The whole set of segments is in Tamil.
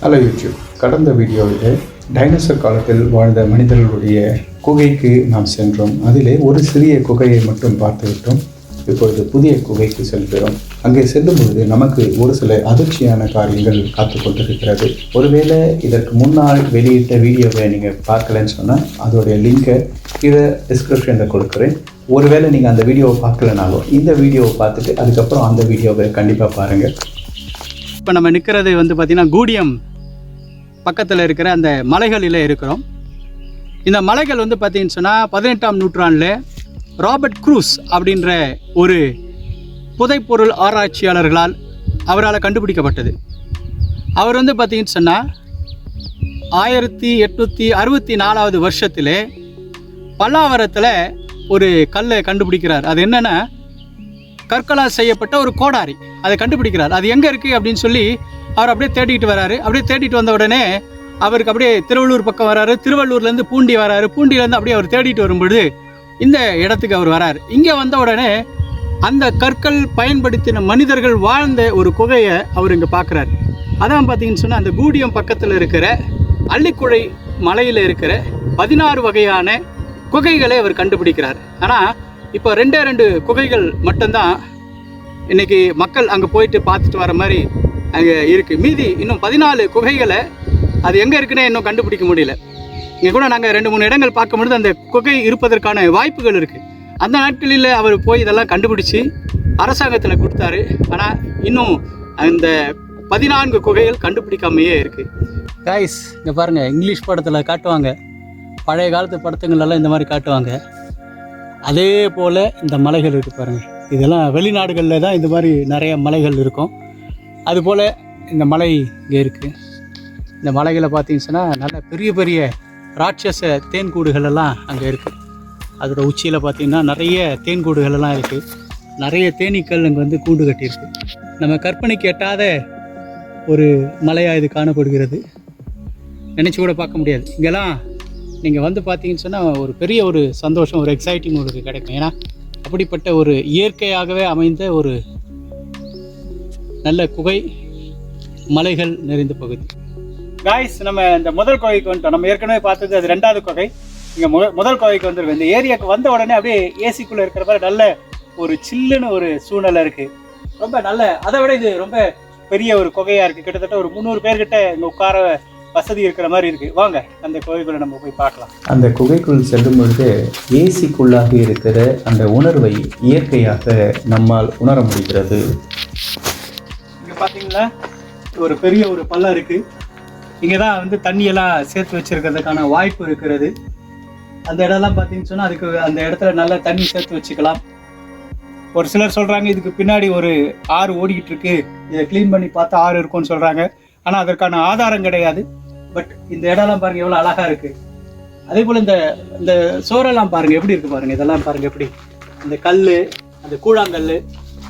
ஹலோ யூடியூப் கடந்த வீடியோவில் டைனோசர் காலத்தில் வாழ்ந்த மனிதர்களுடைய குகைக்கு நாம் சென்றோம். அதிலே ஒரு சிறிய குகையை மட்டும் பார்த்துவிட்டோம். இப்பொழுது புதிய குகைக்கு செல்கிறோம். அங்கே செல்லும் பொழுது நமக்கு ஒரு சில அதிர்ச்சியான காரியங்கள் காத்து கொண்டிருக்கிறது. ஒருவேளை இதற்கு முன்னால் வெளியிட்ட வீடியோவை நீங்கள் பார்க்கலன்னு சொன்னால் அதோடைய லிங்கை கீழே டிஸ்கிரிப்ஷனில் கொடுக்குறேன். ஒருவேளை நீங்கள் அந்த வீடியோவை பார்க்கலனாலும் இந்த வீடியோவை பார்த்துட்டு அதுக்கப்புறம் அந்த வீடியோவை கண்டிப்பாக பாருங்கள் இப்போ நம்ம நிற்கிறது வந்து பார்த்திங்கன்னா கூடியம் பக்கத்தில் இருக்கிற அந்த மலைகளில் இருக்கிறோம். இந்த மலைகள் வந்து பார்த்திங்கன்னு சொன்னால் பதினெட்டாம் நூற்றாண்டில் ராபர்ட் க்ரூஸ் அப்படின்ற ஒரு புதைப்பொருள் ஆராய்ச்சியாளர்களால் அவரால் கண்டுபிடிக்கப்பட்டது. அவர் வந்து பார்த்தீங்கன்னு சொன்னால் ஆயிரத்தி எட்நூற்றி அறுபத்தி நாலாவது வருஷத்தில் பல்லாவரத்தில் ஒரு கல்லை கண்டுபிடிக்கிறார். அது என்னென்னா கற்களால் செய்யப்பட்ட ஒரு கோடாரி. அதை கண்டுபிடிக்கிறார். அது எங்கே இருக்குது அப்படின்னு சொல்லி அவர் அப்படியே தேடிட்டு வராரு. அப்படியே தேடிட்டு வந்த உடனே அவருக்கு அப்படியே திருவள்ளூர் பக்கம் வராரு. திருவள்ளூர்லேருந்து பூண்டி வராரு. பூண்டியிலேருந்து அப்படியே அவர் தேடிட்டு வரும்பொழுது இந்த இடத்துக்கு அவர் வராரு. இங்கே வந்த உடனே அந்த கற்கள் பயன்படுத்தின மனிதர்கள் வாழ்ந்த ஒரு குகையை அவர் இங்கே பார்க்குறாரு. அதான் பார்த்தீங்கன்னு சொன்னால் அந்த கூடியம் பக்கத்தில் இருக்கிற அள்ளிக்குழை மலையில் இருக்கிற பதினாறு வகையான குகைகளை அவர் கண்டுபிடிக்கிறார். ஆனால் இப்போ ரெண்டே ரெண்டு குகைகள் மட்டும்தான் இன்னைக்கு மக்கள் அங்கே போயிட்டு பார்த்துட்டு வர மாதிரி அங்கே இருக்குது மீதி இன்னும் பதினாலு குகைகளை அது எங்கே இருக்குன்னே இன்னும் கண்டுபிடிக்க முடியல. இங்கே கூட நாங்கள் ரெண்டு மூணு இடங்கள் பார்க்கும்பொழுது அந்த குகை இருப்பதற்கான வாய்ப்புகள் இருக்குது அந்த நாட்களில் அவர் போய் இதெல்லாம் கண்டுபிடிச்சி அரசாங்கத்தில் கொடுத்தாரு. ஆனால் இன்னும் அந்த பதினான்கு குகைகள் கண்டுபிடிக்காமையே இருக்குது காய்ஸ் இங்கே பாருங்கள் இங்கிலீஷ் படத்தில் காட்டுவாங்க. பழைய காலத்து படத்துங்களெல்லாம் இந்த மாதிரி காட்டுவாங்க. அதே போல் இந்த மலைகள் இருக்குது பாருங்கள் இதெல்லாம் வெளிநாடுகளில் தான் இந்த மாதிரி நிறைய மலைகள் இருக்கும். அதுபோல் இந்த மலை இங்கே இருக்குது இந்த மலைகளை பார்த்தீங்கன்னா நல்ல பெரிய பெரிய ராட்சச தேன்கூடுகள் எல்லாம் அங்கே இருக்குது அதோட உச்சியில் பார்த்தீங்கன்னா நிறைய தேன்கூடுகள் எல்லாம் இருக்குது நிறைய தேனீக்கள் அங்கே வந்து கூண்டு கட்டியிருக்கு. நம்ம கற்பனைக்கு எட்டாத ஒரு மலையாக இது காணப்படுகிறது. நினச்சி கூட பார்க்க முடியாது. இங்கெல்லாம் நீங்கள் வந்து பார்த்தீங்கன்னு சொன்னால் ஒரு பெரிய ஒரு சந்தோஷம் ஒரு எக்ஸைட்டிங் உங்களுக்கு கிடைக்கும். ஏன்னா அப்படிப்பட்ட ஒரு இயற்கையாகவே அமைந்த ஒரு நல்ல குகை மலைகள் நிறைந்த பகுதி. காய்ஸ் நம்ம இந்த முதல் குகைக்கு வந்துட்டோம். நம்ம ஏற்கனவே பார்த்தது அது ரெண்டாவது குகை. இங்கே முத முதல் குகைக்கு வந்துருவோம் இந்த ஏரியாவுக்கு வந்த உடனே அப்படியே ஏசிக்குள்ளே இருக்கிற மாதிரி நல்ல ஒரு சில்லுன்னு ஒரு சூழ்நிலை இருக்குது ரொம்ப நல்ல அதை விட இது ரொம்ப பெரிய ஒரு குகையாக இருக்குது கிட்டத்தட்ட ஒரு முந்நூறு பேர்கிட்ட இங்கே உட்கார வசதி இருக்கிற மாதிரி இருக்குது வாங்க அந்த குகைக்குள்ளே நம்ம போய் பார்க்கலாம். அந்த குகைக்குள் செல்லும் பொழுது ஏசிக்குள்ளாக இருக்கிற அந்த உணர்வை இயற்கையாக நம்மால் உணர முடிகிறது. இங்கே பார்த்தீங்களா ஒரு பெரிய ஒரு பள்ளம் இருக்குது இங்கே தான் வந்து தண்ணியெல்லாம் சேர்த்து வச்சிருக்கிறதுக்கான வாய்ப்பு இருக்கிறது. அந்த இடம்லாம் பார்த்தீங்கன்னு சொன்னால் அதுக்கு அந்த இடத்துல நல்லா தண்ணி சேர்த்து வச்சுக்கலாம். ஒரு சிலர் சொல்கிறாங்க இதுக்கு பின்னாடி ஒரு ஆறு ஓடிக்கிட்டு இருக்கு. இதை க்ளீன் பண்ணி பார்த்தா ஆறு இருக்கும்னு சொல்கிறாங்க ஆனால் அதற்கான ஆதாரம் கிடையாது. பட் இந்த இடம்லாம் பாருங்கள் எவ்வளோ அழகாக இருக்குது அதே போல் இந்த இந்த சோறெல்லாம் பாருங்கள் எப்படி இருக்குது பாருங்கள் இதெல்லாம் பாருங்கள் எப்படி. இந்த கல் அந்த கூழாங்கல்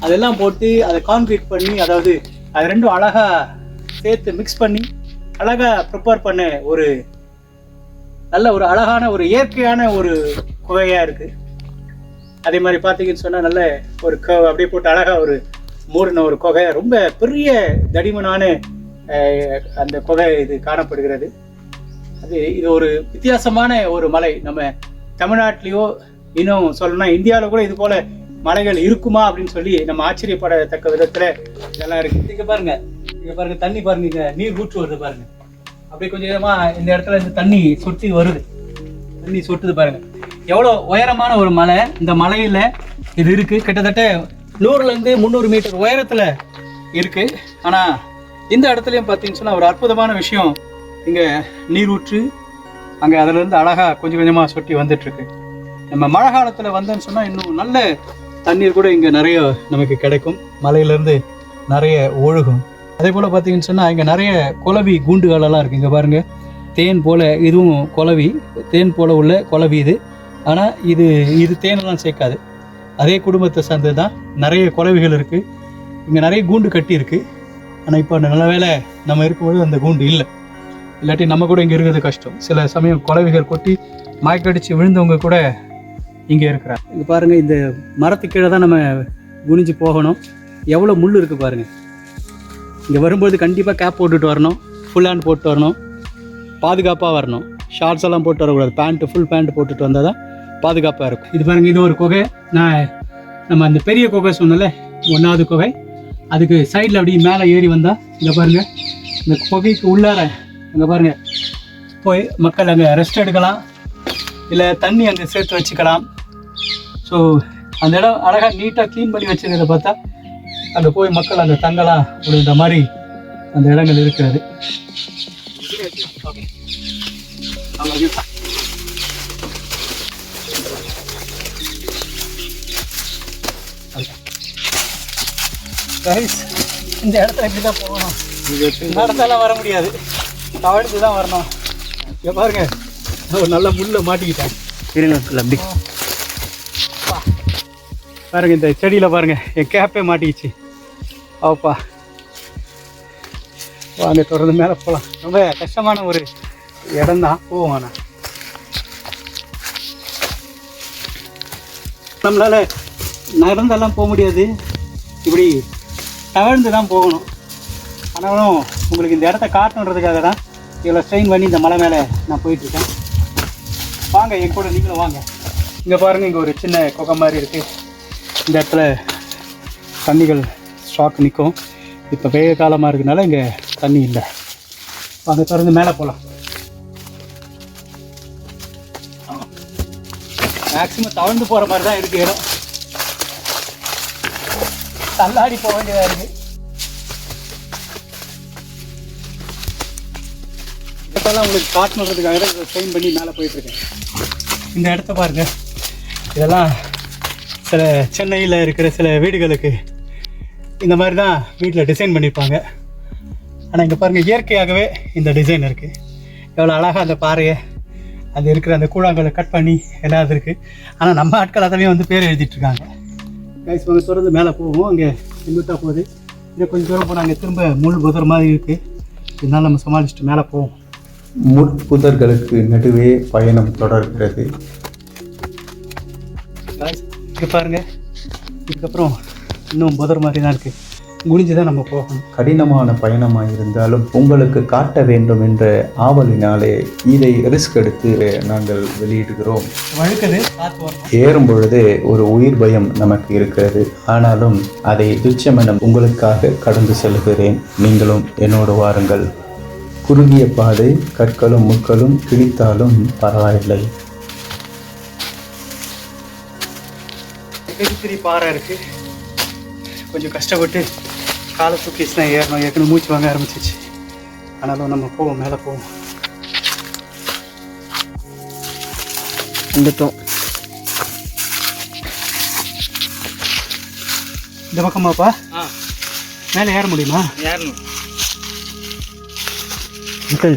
அதெல்லாம் போட்டு அதை கான்க்ரீட் பண்ணி அதாவது அது ரெண்டும் அழகாக சேர்த்து மிக்ஸ் பண்ணி அழகாக ப்ரிப்பேர் பண்ண ஒரு நல்ல ஒரு அழகான ஒரு இயற்கையான ஒரு குகையாக இருக்குது அதே மாதிரி பார்த்தீங்கன்னு சொன்னால் நல்ல ஒரு க அப்படியே போட்டு அழகாக ஒரு மூடின ஒரு குகை ரொம்ப பெரிய தடிமனான அந்த குகை இது காணப்படுகிறது. அது இது ஒரு வித்தியாசமான ஒரு மலை. நம்ம தமிழ்நாட்டிலேயோ இன்னும் சொல்லணும்னா இந்தியாவில் கூட இது போல மலைகள் இருக்குமா அப்படின்னு சொல்லி நம்ம ஆச்சரியப்படத்தக்க விதத்தில் இதெல்லாம் இருக்கு. இங்க பாருங்க. இங்க பாருங்க தண்ணி பாருங்க இங்க நீர் ஊற்று வருது பாருங்க. அப்படியே கொஞ்சம் கொஞ்சமாக இந்த இடத்துல இந்த தண்ணி சொட்டி வருது. தண்ணி சொட்டுது பாருங்க. எவ்வளோ உயரமான ஒரு மலை. இந்த மலையில இது இருக்கு. கிட்டத்தட்ட நூறுல இருந்து முந்நூறு மீட்டர் உயரத்துல இருக்கு. ஆனா இந்த இடத்துலையும் பார்த்தீங்கன்னு சொன்னால் ஒரு அற்புதமான விஷயம். இங்கே நீரூற்று ஊற்று அங்கே இருந்து அழகாக கொஞ்சம் கொஞ்சமாக சொட்டி வந்துட்டுருக்கு. நம்ம மழை காலத்தில் வந்தோம்னு சொன்னால் இன்னும் நல்ல தண்ணீர் கூட இங்கே நிறைய நமக்கு கிடைக்கும். மலையிலேருந்து நிறைய ஒழுகும். அதே போல் பார்த்தீங்கன்னு சொன்னால் இங்கே நிறைய குளவி கூண்டுகளெல்லாம் இருக்குது இங்கே பாருங்கள் தேன் போல் இதுவும் குளவி தேன் போல் உள்ள குளவி இது. ஆனால் இது இது தேனெல்லாம் சேர்க்காது. அதே குடும்பத்தை சார்ந்தது தான் நிறைய குளவிகள் இருக்குது இங்கே நிறைய கூண்டு கட்டியிருக்கு ஆனால் இப்போ நல்ல வேளை நம்ம இருக்கும்போது அந்த கூண்டு இல்லை. இல்லாட்டி நம்ம கூட இங்கே இருக்கிறது கஷ்டம். சில சமயம் குளவிகள் கொட்டி மயக்கடிச்சு விழுந்தவங்க கூட இங்கே இருக்கிறாங்க. இங்கே பாருங்கள் இந்த மரத்து கீழே தான் நம்ம குனிஞ்சு போகணும். எவ்வளோ முள் இருக்குது பாருங்கள் இங்கே வரும்போது கண்டிப்பாக கேப் போட்டுட்டு வரணும். ஃபுல் ஹேண்ட் போட்டு வரணும். பாதுகாப்பாக வரணும். ஷார்ட்ஸ் எல்லாம் போட்டு வரக்கூடாது. பேண்ட்டு ஃபுல் பேண்ட் போட்டுட்டு வந்தால் தான் பாதுகாப்பாக இருக்கும். இது பாருங்க இது ஒரு குகை. நான் நம்ம அந்த பெரிய குகை சொன்னல ஒன்றாவது குகை. அதுக்கு சைடில் அப்படியே மேலே ஏறி வந்தால் இங்கே பாருங்க இந்த குகைக்கு உள்ளார இங்கே பாருங்க போய் மக்கள் அங்கே ரெஸ்ட் எடுக்கலாம். இல்லை தண்ணி அங்கே சேர்த்து வச்சுக்கலாம். ஸோ அந்த இடம் அழகாக நீட்டாக க்ளீன் பண்ணி வச்சிருக்கிறத பார்த்தா அங்கே போய் மக்கள் அங்கே தங்கலாம் அப்படின்ற மாதிரி அந்த இடங்கள் இருக்கிறது. Guys, இந்த இடத்துல இப்படி தான் போகணும் நடந்தாலாம் வர முடியாது. தவழ்ந்து தான் வரணும். இங்க பாருங்க. ஒரு நல்ல முள்ள மாட்டிக்கிட்டேன். இருங்க அப்படி. பாருங்க இந்த செடியில் பாருங்க. என் கேப்பே மாட்டிக்கிச்சு. ஆப்பா. வாங்க தொடர்ந்து மேலே போகலாம் ரொம்ப கஷ்டமான ஒரு இடம் தான் போவோம் ஆனால் நம்மளால நடந்தெல்லாம் போக முடியாது. இப்படி தவழ்ந்து தான் போகணும். ஆனாலும் உங்களுக்கு இந்த இடத்த காட்டணுன்றதுக்காக தான் இவ்வளோ ஸ்ட்ரெயின் பண்ணி இந்த மலை மேலே நான் போயிட்டுருக்கேன். வாங்க என் கூட நீங்களும் வாங்க. இங்கே பாருங்கள் இங்கே ஒரு சின்ன குகை மாதிரி இருக்குது இந்த இடத்துல தண்ணிகள் ஸ்டாக் நிற்கும் இப்போ வெய காலமாக இருக்கனால இங்கே தண்ணி இல்லை. வாங்க திறந்து மேலே போகலாம் மேக்ஸிமம் தவழ்ந்து போகிற மாதிரி தான் இருக்குது இடம். தள்ளாடி போக வேண்டியதாக இருக்குது இதெல்லாம் உங்களுக்கு காட்டணுன்றதுக்காக ட்ரெயின் பண்ணி மேலே போயிட்டுருக்கேன். இந்த இடத்த பாருங்க. இதெல்லாம் சில சென்னையில் இருக்கிற சில வீடுகளுக்கு இந்த மாதிரி தான் வீட்டில் டிசைன் பண்ணியிருப்பாங்க. ஆனால் இங்கே பாருங்கள் இயற்கையாகவே இந்த டிசைன் இருக்குது எவ்வளோ அழகாக அந்த பாறையை அது இருக்கிற அந்த கூழாங்கலை கட் பண்ணி எல்லாம் இருக்குது ஆனால் நம்ம ஆட்கள் அதவே வந்து பேர் எழுதிட்டுருக்காங்க கைஸ் வாங்க தொடர்ந்து மேலே போவோம். அங்கே செங்குத்தாக போகுது இன்னும் கொஞ்சம் தூரம் போனால் அங்கே திரும்ப முள் புதர் மாதிரி இருக்குது இதனால நம்ம சமாளிச்சுட்டு மேலே போவோம். முட்புதர்களுக்கு நடுவே பயணம் தொடர்கிறது. Guys, இங்க பாருங்க. இதுக்கப்புறம் இன்னும் புதர் மாதிரி தான் இருக்குது குனிஞ்சு தான் நம்ம போகணும். கடினமான பயணமாக இருந்தாலும் உங்களுக்கு காட்ட வேண்டும் என்ற ஆவலினாலே இதை ரிஸ்க் எடுத்து நாங்கள் வெளியிடுகிறோம். வழுக்குது ஏறும் பொழுது ஒரு உயிர் பயம் நமக்கு இருக்கிறது. ஆனாலும் அதை துச்சமென உங்களுக்காக கடந்து செல்கிறேன். நீங்களும் என்னோடு வாருங்கள். குறுகிய பாதை கற்களும் முட்களும் கிழித்தாலும் பரவாயில்லை. பெரிய பெரிய பாறை இருக்குது கொஞ்சம் கஷ்டப்பட்டு காலை தூக்கிச்சு தான் ஏறணும் ஏற்கனவே மூச்சு வாங்க ஆரம்பிச்சிச்சு. ஆனாலும் நம்ம போவோம் மேலே போவோம். வந்துட்டோம் இந்த பக்கமாப்பா மேலே ஏற முடியுமா? ஏறணும். அங்கிள்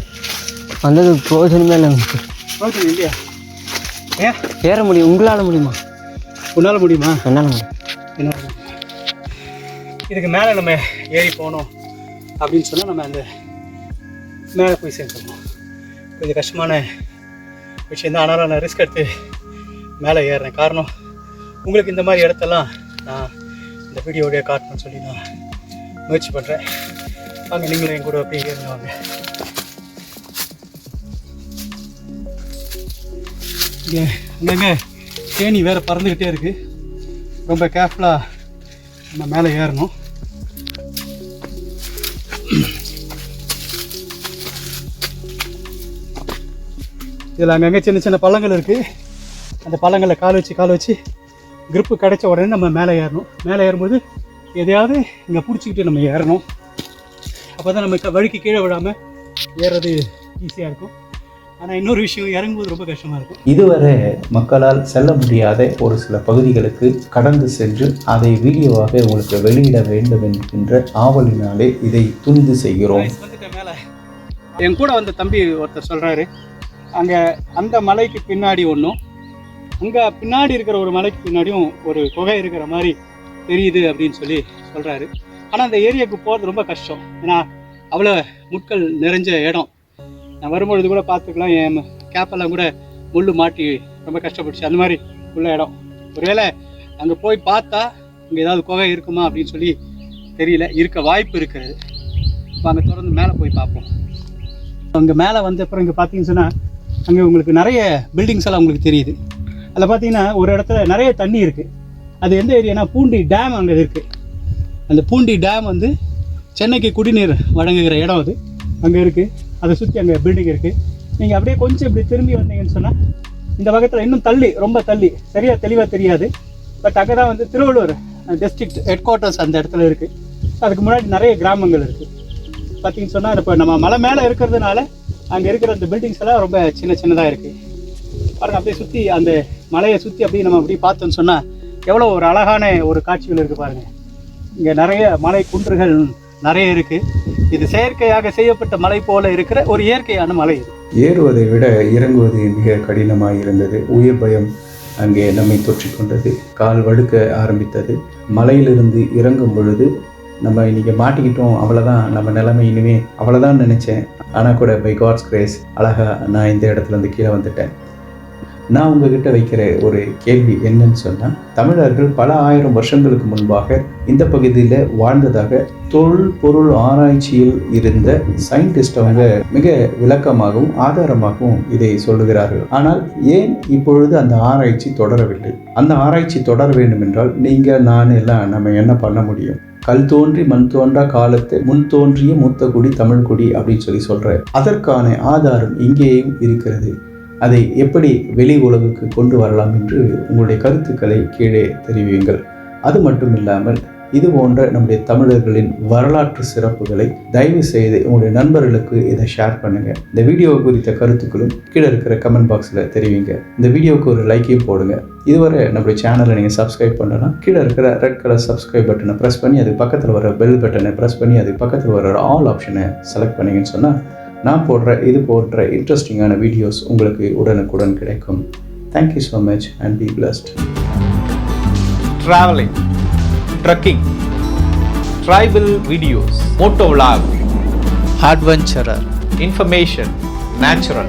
வந்தது பிரோஜனமே இல்லை ஓகே இல்லையா? ஏன்? ஏற முடியும் உங்களால் முடியுமா? உன்னால் முடியுமா? என்னால் முடியும். என்ன இதுக்கு மேலே நம்ம ஏறி போனோம் அப்படின்னு சொன்னால் நம்ம அந்த மேலே போய் சேர்ந்துருவோம் கொஞ்சம் கஷ்டமான விஷயம் தான். ஆனாலும் நான் ரிஸ்க் எடுத்து மேலே ஏறுறேன். காரணம் உங்களுக்கு இந்த மாதிரி இடத்தெல்லாம் நான் இந்த வீடியோடைய காட்டணும்னு சொல்லி நான் முயற்சி பண்ணுறேன் வாங்க நீங்களும் என் கூட அப்படியே ஏறுங்க வாங்க. இங்கே அங்கங்கே தேனி வேறு பறந்துக்கிட்டே இருக்குது ரொம்ப கேர்ஃபுல்லாக நம்ம மேலே ஏறணும். இதில் அங்கங்கே சின்ன சின்ன பள்ளங்கள் இருக்குது அந்த பள்ளங்களில் கால் வச்சு கால் வச்சு grip கிடைச்ச உடனே நம்ம மேலே ஏறணும். மேலே ஏறும்போது எதையாவது இங்கே பிடிச்சிக்கிட்டு நம்ம ஏறணும். அப்போ தான் நம்ம வழுக்கி கீழே விடாமல் ஏறுறது ஈஸியாக இருக்கும். ஆனால் இன்னொரு விஷயம் இறங்கும்போது ரொம்ப கஷ்டமாக இருக்கும். இதுவரை மக்களால் செல்ல முடியாத ஒரு சில பகுதிகளுக்கு கடந்து சென்று அதை வீடியோவாக உங்களுக்கு வெளியிட வேண்டும் என்கின்ற ஆவலினாலே இதை துணிந்து செய்கிறோம். என் கூட வந்த தம்பி ஒருத்தர் சொல்கிறாரு அங்கே அந்த மலைக்கு பின்னாடி ஒன்றும் அங்கே பின்னாடி இருக்கிற ஒரு மலைக்கு பின்னாடியும் ஒரு குகை இருக்கிற மாதிரி தெரியுது அப்படின்னு சொல்லி சொல்கிறாரு ஆனால் அந்த ஏரியாவுக்கு போகிறது ரொம்ப கஷ்டம். ஏன்னா அவ்வளோ முட்கள் நிறைஞ்ச இடம். நான் வரும்பொழுது கூட பார்த்துக்கலாம் என் கேப்பெல்லாம் கூட முள் மாட்டி ரொம்ப கஷ்டப்பட்டுச்சு. அந்த மாதிரி உள்ள இடம். ஒருவேளை அங்கே போய் பார்த்தா இங்கே ஏதாவது குகை இருக்குமா அப்படின்னு சொல்லி தெரியல. இருக்க வாய்ப்பு இருக்கிறது. அங்கே தொடர்ந்து மேலே போய் பார்ப்போம். அங்கே மேலே வந்த அப்புறம் இங்கே பார்த்தீங்கன்னு சொன்னால் அங்கே உங்களுக்கு நிறைய பில்டிங்ஸ் எல்லாம் உங்களுக்கு தெரியுது. அதில் பார்த்தீங்கன்னா ஒரு இடத்துல நிறைய தண்ணி இருக்குது அது எந்த ஏரியானா பூண்டி டேம் அங்கே இருக்குது அந்த பூண்டி டேம் வந்து சென்னைக்கு குடிநீர் வழங்குகிற இடம் அது. அங்கே இருக்குது அதை சுற்றி அங்கே பில்டிங் இருக்குது நீங்கள் அப்படியே கொஞ்சம் இப்படி திரும்பி வந்தீங்கன்னு சொன்னால் இந்த பக்கத்தில் இன்னும் தள்ளி ரொம்ப தள்ளி. சரியாக தெளிவாக தெரியாது. பட் அங்கே தான் வந்து திருவள்ளூர் டிஸ்ட்ரிக்ட் ஹெட் குவார்ட்டர்ஸ் அந்த இடத்துல இருக்குது அதுக்கு முன்னாடி நிறைய கிராமங்கள் இருக்குது பார்த்தீங்கன்னு சொன்னால் இப்போ நம்ம மலை மேலே இருக்கிறதுனால அங்கே இருக்கிற அந்த பில்டிங்ஸ் எல்லாம் ரொம்ப சின்ன சின்னதாக இருக்குது பாருங்க அப்படியே சுற்றி அந்த மலையை சுற்றி அப்படியே நம்ம அப்படியே பார்த்தோன்னு சொன்னால் எவ்வளோ ஒரு அழகான ஒரு காட்சிகள் இருக்குது பாருங்கள் இங்கே நிறைய மலை குன்றுகள் நிறைய இருக்குது இது செயற்கையாக செய்யப்பட்ட மலை போல இருக்கிற ஒரு இயற்கையான மலை இது. ஏறுவதை விட இறங்குவது மிக கடினமாக இருந்தது. உயிர் பயம் அங்கே நம்மை தொற்றிக்கொண்டது கால் வழுக்க ஆரம்பித்தது. மலையிலிருந்து இறங்கும் பொழுது நம்ம இன்றைக்கி மாட்டிக்கிட்டோம். அவ்வளோதான் நம்ம நிலைமை இனிமே அவ்வளோதான் நினச்சேன். ஆனால் கூட பை காட்ஸ் கிரேஸ் அழகா நான் இந்த இடத்துல இருந்து கீழே வந்துட்டேன். நான் உங்ககிட்ட வைக்கிற ஒரு கேள்வி என்னன்னு சொன்னால் தமிழர்கள் பல ஆயிரம் வருஷங்களுக்கு முன்பாக இந்த பகுதியில் வாழ்ந்ததாக தொழில் பொருள் ஆராய்ச்சியில் இருந்த சயின்டிஸ்ட் அவங்க மிக விளக்கமாகவும் ஆதாரமாகவும் இதை சொல்லுகிறார்கள். ஆனால் ஏன் இப்பொழுது அந்த ஆராய்ச்சி தொடரவில்லை? அந்த ஆராய்ச்சி தொடர வேண்டும் என்றால் நீங்கள் நான் எல்லாம் நம்ம என்ன பண்ண முடியும்? கல் தோன்றி மண் தோன்றா காலத்து முன் தோன்றிய மூத்த குடி தமிழ் குடி அப்படின்னு சொல்லி சொல்ற அதற்கான ஆதாரம் இங்கேயும் இருக்கிறது. அதை எப்படி வெளி உலகுக்கு கொண்டு வரலாம் என்று உங்களுடைய கருத்துக்களை கீழே தெரிவியுங்கள். அது மட்டும் இல்லாமல் இது போன்ற நம்முடைய தமிழர்களின் வரலாற்று சிறப்புகளை தயவு செய்து உங்களுடைய நண்பர்களுக்கு இதை ஷேர் பண்ணுங்க. இந்த வீடியோ குறித்த கருத்துக்களும் கீழே இருக்கிற கமெண்ட் பாக்ஸில் தெரிவிங்க. இந்த வீடியோவுக்கு ஒரு லைக்கையும் போடுங்க. இதுவரை நம்முடைய சேனலை நீங்கள் சப்ஸ்கிரைப் பண்ணலாம் கீழே இருக்கிற ரெட் கலர் சப்ஸ்கிரைப் பட்டனை ப்ரெஸ் பண்ணி அது பக்கத்தில் வர பெல் பட்டனை ப்ரெஸ் பண்ணி அது பக்கத்தில் வர ஆல் ஆப்ஷனை செலக்ட் பண்ணீங்கன்னு சொன்னால் நான் போடுற இது போன்ற இன்ட்ரெஸ்டிங்கான வீடியோஸ் உங்களுக்கு உடனுக்குடன் கிடைக்கும். Thank you so much and be blessed travelling trekking, tribal videos, motovlog, adventurer. Information, natural,